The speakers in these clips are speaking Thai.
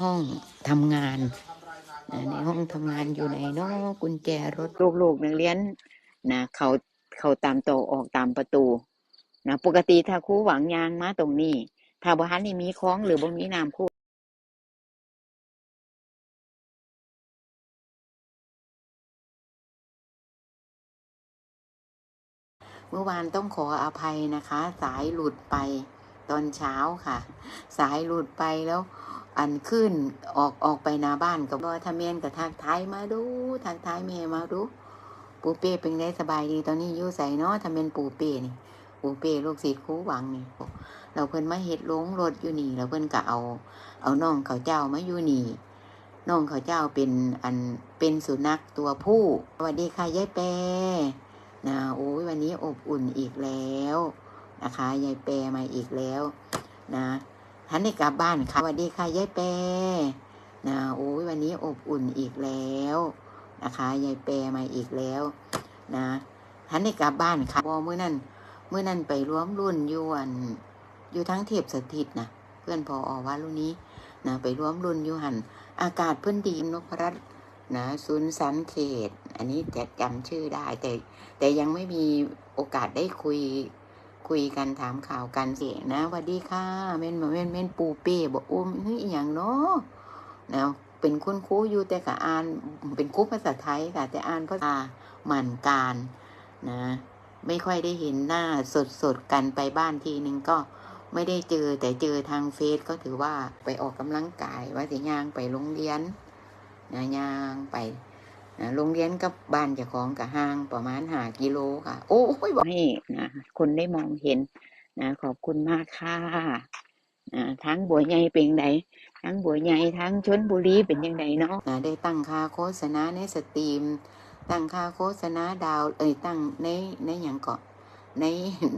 ห้องทำงานนะในห้องทำงานอยู่ในเนาะกุญแจรถลูกๆนักเรียนนะเขาเขาตามโตอออกตามประตูนะปกติถ้าครูหวังยางมาตรงนี้ ถ้าบ้านนี่มีคล้องหรือบ่มีน้ำครูเมื่อวานต้องขออภัยนะคะ สายหลุดไปตอนเช้าค่ะ สายหลุดไปแล้ว อันขึ้นออกออกไปหน้าบ้านกับว่าทเมียนกับทางท้ายมาดูทางท้ายเมย์มาดูปูเป้เป็นไงสบายดีตอนนี้ยู่ใส่เนาะทำเป็นปูเป้นี่ปูเป้ลูกศิษย์ครูหวังนี่เราเพิ่นมาเฮ็ดโรงรถอยู่นี่แล้วเพิ่นก็เอา เอาน้องเขาเจ้ามาอยู่นี่น้องเขาเจ้าเป็นอันเป็นสุนัขตัวผู้สวัสดีค่ะยายแปนะโอ้ยวันนี้อบอุ่นอีกแล้วนะคะยายแปมาอีกแล้วนะ ท่านได้กลับบ้านค่ะสวัสดีค่ะยายแปรนะโอ้ยวันนี้อบอุ่นอีกแล้วนะคะยายแปรมาอีกแล้ว นะท่านได้กลับบ้านค่ะบอเมื่อนั้นเมื่อนั้นไปร่วมรุ่นยวนอยู่ทั้งเทพสถิตนะเพื่อนพออว่ารุ่นนี้นะไปร่วมรุ่นยูหัน อากาศเพื่อนดีนพรัตน์นะศูนย์สันเขต อันนี้จะจำชื่อได้แต่แต่ยังไม่มีโอกาสได้คุย คุยกันถามข่าวกันเสียนะสวัสดีค่ะเม่นมาเม่นเม่นปูเป้บอกโอ้มเฮ้ยอย่างเนาะนะเป็นคุณครูอยู่แต่กับอ่านเป็นครูภาษาไทยค่ะ แต่อ่านภาษาหมันการนะ ไม่ค่อยได้เห็นหน้าสดสดกันไปบ้านทีนึงก็ไม่ได้เจอแต่เจอทางเฟซก็ถือว่าไปออกกำลังกายว่าสิยางไปโรงเรียนนะยางไป นะโรงเรียนกับบ้านเจ้าของกับห้างประมาณห้ากิโลค่ะ โอ้ยบอกให้นะคนได้มองเห็นนะขอบคุณมากค่ะนะทั้งบัวใหญ่เป็นไงทั้งบัวใหญ่ทั้งชนบุรีเป็นยังไงเนาะนะได้ตั้งค่าโฆษณาในสตรีม ตั้งค่าโฆษณาดาว เอ้ยตั้งในในอย่างเกาะใน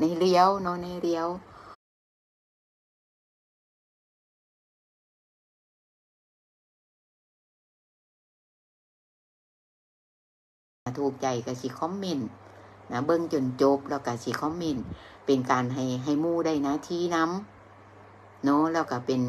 ในเลี้ยวเนาะในเลี้ยว ถูกใจก็สิคอมเมนต์นะเบิ่งจนจบแล้วก็สิคอมเมนต์เป็นการให้ให้มู่ได้นะที่น้ำเนาะแล้วก็เป็น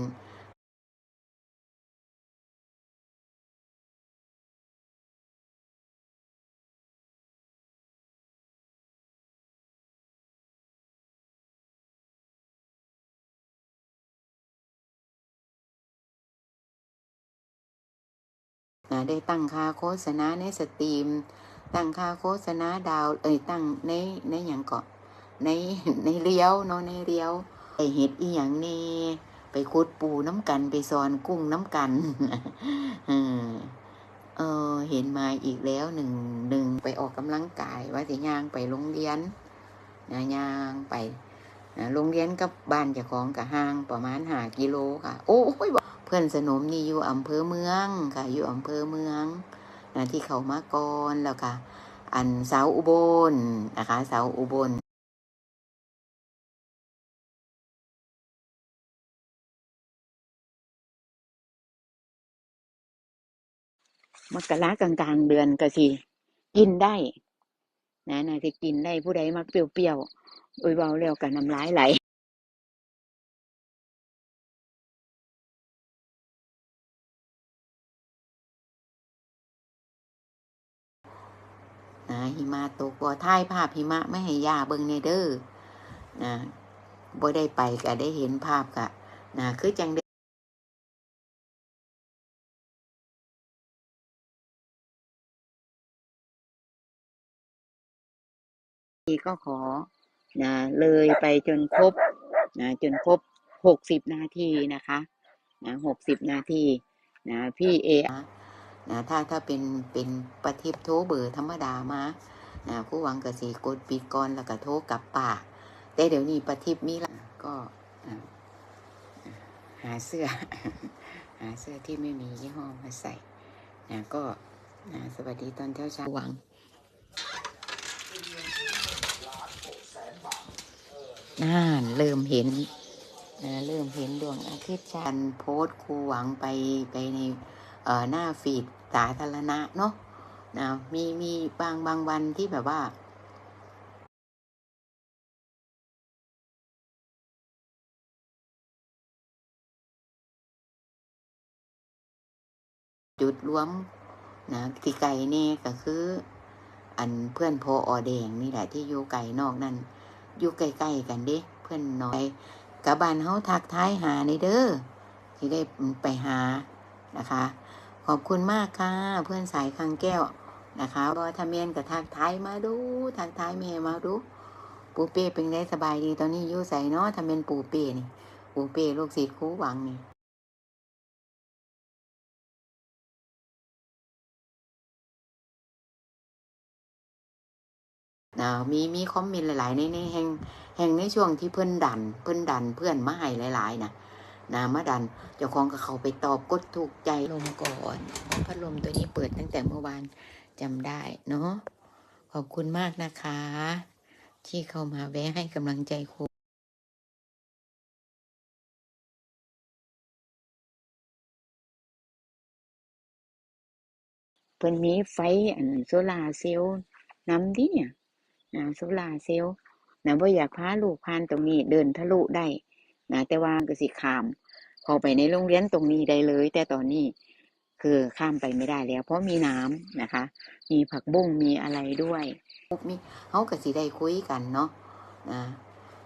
นะได้ตั้งค่าโฆษณาในสตรีม ตั้งค่าโฆษณาดาว เอ้ยตั้งในในอย่างเกาะในในเลี้ยวเนาะในเลี้ยวไปเห็ดอีหยังนี่ไปคุดปูน้ำกันไปซอนกุ้งน้ำกันเออเออเห็นมาอีกแล้วหนึ่งหนึ่งไปออกกำลังกายว่าสิยางไปโรงเรียนนะยางไปนะโรงเรียนกับบ้านเจ้าของกับห้างประมาณหากิโลค่ะ โอ้ยเพื่อนสนมนี่อยู่อำเภอเมืองค่ะ อยู่อำเภอเมือง นะที่เขามาก่อนแล้วค่ะ อันสาวอุบลนะคะสาวอุบลมกรากลางกลางๆเดือนก็สิกินได้ นะน่าจะกินได้ผู้ใดมักเปรี้ยวๆโอ้ยเบาแล้วกันน้ำลายไหล หิมะตกบ่ถ่ายภาพหิมะไม่ให้ย่าเบิ่งในเด้อนะบ่ได้ไปก็ได้เห็นภาพกะนะคือจังได้ก็ขอนะเลยไปจนครบนะจนครบหกสิบนาทีนะคะนะหกสิบนาทีนะพี่เอ นะถ้าถ้าเป็นเป็นประทิปโทรเบอร์ธรรมดามานะผู้หวังกสีกดปิดก่อนแล้วก็โทรกลับป่าแต่เดี๋ยวนี้ประทิปมีละก็อ่าหาเสื้อ หาเสื้อที่ไม่มียี่ห้อมาใส่นะก็นะสวัสดีตอนเช้าเช้าหวังน่านเริ่มเห็นนะเริ่มเห็นดวงอาทิตย์จันทร์โพสต์ครูหวังไปไปในเอ่อหน้าฟีด สาธารณะเนาะนะมีมีบางบางวันที่แบบว่าจุดรวมนะที่ไก่เนี่ก็คือ อันเพื่อนพออแดงนี่แหละที่อยู่ไก่นอกนั่นอยู่ใกล้ๆกันเด้เพื่อนน้อยกะบานเฮาทักท้ายหาในเด้อที่ได้ไปหานะคะ ขอบคุณมากค่ะ เพื่อนสายคังแก้วนะคะบอทะเมียนกับทักทายมาดูทักทายเมย์มาดูปูเป้เป็นไงสบายดีตอนนี้ยู่ใส่เนาะทำเป็นปูเป้นี่ปูเป้ลูกศิษย์ครูหวังนี่นะมีมีคอมเมนต์หลาย ๆ ในในแห่งแห่งในช่วงที่เพื่อนดัน เพื่อนดันเพื่อนมาให้หลาย ๆ นะ นะมาดัน เจ้าของก็เขาไปตอบกดถูกใจลมก่อนพัดลมตัวนี้เปิดตั้งแต่เมื่อวานจำได้เนาะขอบคุณมากนะคะ ที่เข้ามาแวะให้กำลังใจครูเพิ่นมีไฟอันโซลาเซลล์นำดิเนี่ยนะโซลาเซลล์นะบ่าอยากพาลูกผ่านตรงนี้เดินทะลุได้ นะแต่ว่าก็สิข้ามเข้าไปในโรงเรียนตรงนี้ได้เลย แต่ตอนนี้คือข้ามไปไม่ได้แล้ว เพราะมีน้ำนะคะ มีผักบุ้งมีอะไรด้วยมีเขาก็สิได้คุยกันเนาะนะ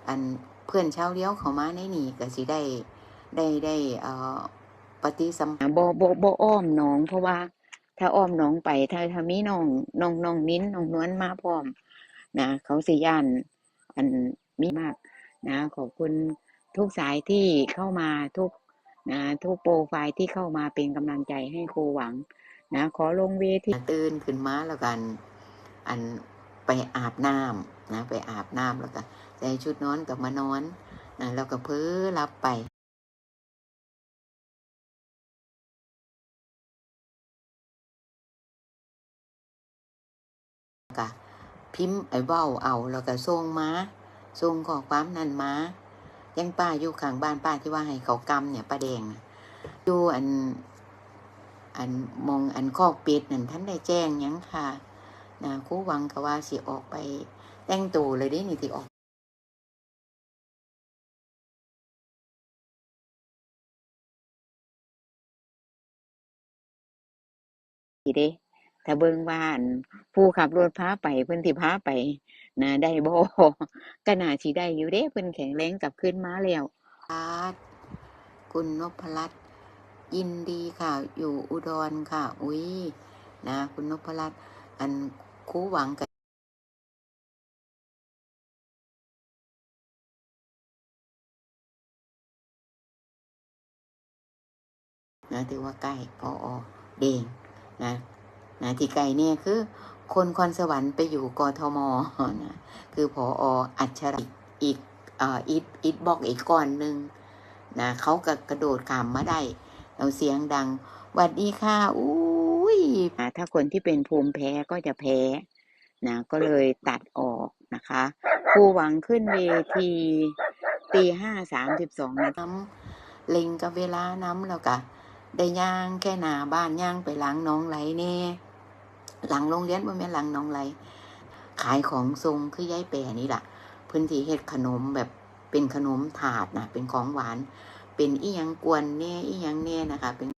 อันเพื่อนเชาเลี้ยวเขามาในนี่ก็สิได้ได้ได้เอ่อปฏิสัมพันธ์บ่บ่บ่อ้อมน้อง เพราะว่าถ้าอ้อมน้องไปถ้าถ้ามีน้องน้องน้องนิ้นน้องนวลมาพร้อมนะเขาสิย่านอันมีมากนะขอบคุณ ทุกสายที่เข้ามาทุกนะทุกโปรไฟล์ที่เข้ามาเป็นกำลังใจให้ครูหวังนะขอลงเวทีตื่นขึ้นมาแล้วกัน อันไปอาบน้ำนะไปอาบน้ำแล้วก็ใส่ชุดนอนกับมานอนนะแล้วก็เพ้อรับไปกะพิมพ์ไอ้เว้าเอาแล้วก็ส่งมาส่งข้อความนั่นมา ยังป้าอยู่ข้างบ้านป้าที่ว่าให้เขากำเนี่ยป้าแดงน่ะอยู่อัน อันมองอันคอกป็ดนั่นท่านได้แจ้งยังค่ะนะครูหวังก็ว่าสิออกไป แต่งตัวเลยเด้นี่ที่ออกดีเด้ถ้าเบิ่งว่านผู้ขับรถพาไปเพิ่นสิพาไป นะได้บ่ก็น่าสิได้อยู่เด้เพิ่นแข็งแรงกลับคืนมาแล้วคุณนพรัตน์ยินดีค่ะ อยู่อุดรค่ะ อุ้ยนะ คุณนพรัตน์อันครูหวังกับนะถือว่าใกล้พออเด้งนะนะที่ไกลเนี่ยคือ คนคอนสวรรค์ไปอยู่กทมนะคือพอออัจฉริอีกเอ่ออีทอีทบอกอีกก่อนหนึ่งนะเขาก็กระโดดขามมาได้เราเสียงดังหวัดดีค่ะอุ้ยอ่าถ้าคนที่เป็นภูมิแพ้ก็จะแพ้นะก็เลยตัดออกนะคะครูหวังขึ้นเวทีตีห้าสามสิบสองนะน้ำเล็งกับเวลาน้ำแล้วกะได้ย่างแค่หนาบ้านย่างไปหลังหน้องไหลแน่ หลังโรงเรียนบ่แม่นหลังน้องไหลขายของทรงคือยายแปรนี่แหละพื้นที่เฮ็ดขนมแบบเป็นขนมถาดนะเป็นของหวาน เป็นอีหยังกวนแน่อีหยังแน่นะคะ เป็น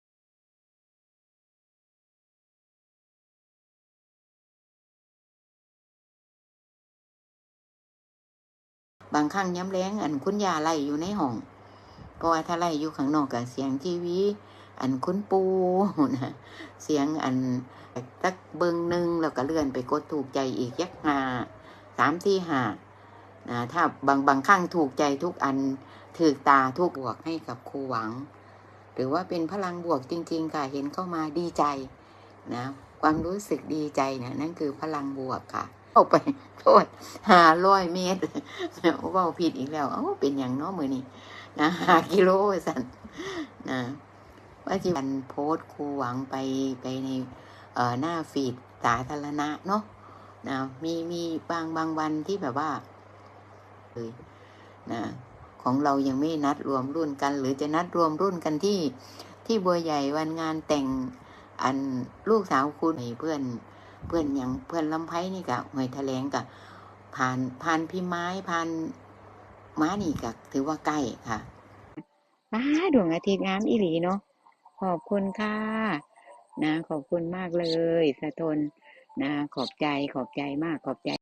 บางครั้งย้ำแรงอันคุณยาไล่อยู่ในห้อง เพราะว่าถ้าไล่อยู่ข้างนอกกับเสียงทีวี อันคุณปูนะเสียงอัน ตักเบิงหนึ่งแล้วก็เลื่อนไปกดถูกใจอีกยักหาสามที่หานะถ้าบางบางครั้งถูกใจทุกอันถือตาทุกบวกให้กับครูหวัง หรือว่าเป็นพลังบวกจริง ๆ ค่ะเห็นเข้ามาดีใจนะความรู้สึกดีใจนะนั่นคือพลังบวกค่ะเข้าไปโทษหาร้อยเมตรเว่าผิดอีกแล้วเอ้าเป็นอย่างน้อมือนี่นะหากิโลสันนะว่าที่วันโพสครูหวังไปไปใน หน้าฟีดสาธารณะเนาะนะมีมีบางบางวันที่แบบว่าเลยนะของเรายังไม่นัดรวมรุ่นกัน หรือจะนัดรวมรุ่นกันที่ที่บัวใหญ่วันงานแต่งอันลูกสาวคุณเพื่อนเพื่อนอย่างเพื่อนลำไพ่นี่กะหอยแถลงกะผ่านผ่านพี่ไม้ผ่านม้านี่กะถือว่าใกล้ค่ะป้าดวงอาทิตย์งามอีหลีเนาะขอบคุณค่ะ นะ ขอบคุณมากเลยสะทนนะ ขอบใจขอบใจมากขอบใจ